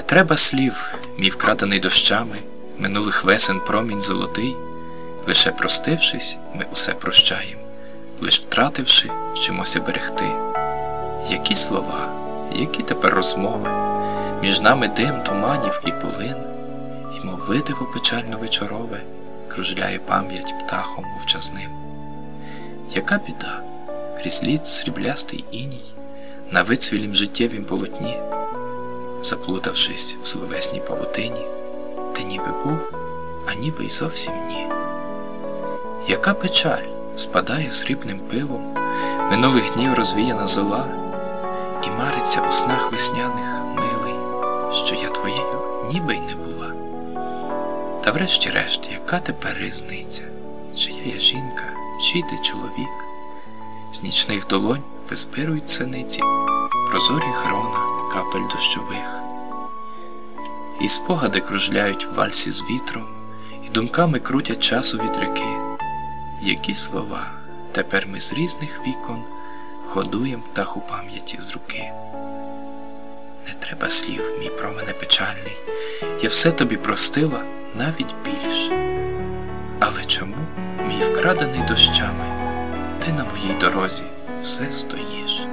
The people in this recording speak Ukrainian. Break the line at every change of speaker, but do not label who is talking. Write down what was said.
треба слів, мій вкрадений дощами, минулих весен промінь золотий. Лише простившись, ми усе прощаєм, лиш втративши, вчимося берегти. Які слова, які тепер розмови, між нами дим туманів і полин, Ймов видиво печально вечорове, кружляє пам'ять птахом мовчазним. Яка біда, крізь літ сріблястий іній, на вицвілім життєвім полотні, заплутавшись в словесній павутині, ти ніби був, а ніби й зовсім ні. Яка печаль спадає срібним пилом, минулих днів розвіяна зола, і мариться у снах весняних милий, що я твоєю ніби й не була. Та врешті-решт, яка тепер різниця, чи я жінка, чи ти чоловік, з нічних долонь виспирують синиці, прозорі грона капель дощових, і спогади кружляють в вальсі з вітром, і думками крутять часу вітряки. Які слова тепер ми з різних вікон годуєм птаху пам'яті з руки. Не треба слів, мій промене печальний, я все тобі простила навіть більше. Але чому, мій вкрадений дощами, ти на моїй дорозі все стоїш?